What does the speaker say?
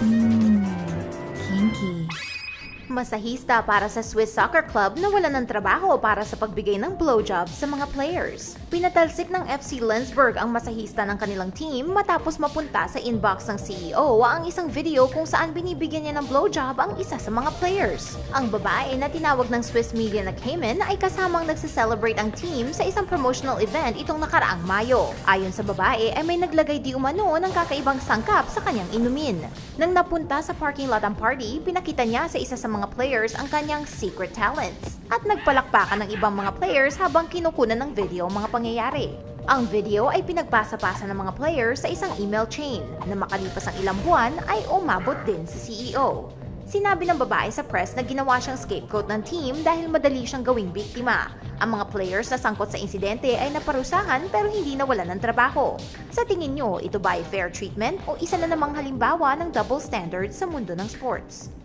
Mmm, kinky. Masahista para sa Swiss Soccer Club na wala ng trabaho para sa pagbigay ng blowjob sa mga players. Pinatalsik ng FC Lensburg ang masahista ng kanilang team matapos mapunta sa inbox ng CEO ang isang video kung saan binibigyan niya ng blowjob ang isa sa mga players. Ang babae na tinawag ng Swiss media na Cayman ay kasamang nagse-celebrate ang team sa isang promotional event itong nakaraang Mayo. Ayon sa babae ay may naglagay di umano ng kakaibang sangkap sa kanyang inumin. Nang napunta sa parking lot ang party, pinakita niya sa isa sa mga players ang kanyang secret talents at nagpalakpakan ng ibang mga players habang kinukunan ng video ang mga pangyayari. Ang video ay pinagpasa-pasa ng mga players sa isang email chain na makalipas ang ilang buwan ay umabot din sa CEO. Sinabi ng babae sa press na ginawa siyang scapegoat ng team dahil madali siyang gawing biktima. Ang mga players na sangkot sa insidente ay naparusahan pero hindi nawalan ng trabaho. Sa tingin nyo, ito ba ay fair treatment o isa na namang halimbawa ng double standard sa mundo ng sports?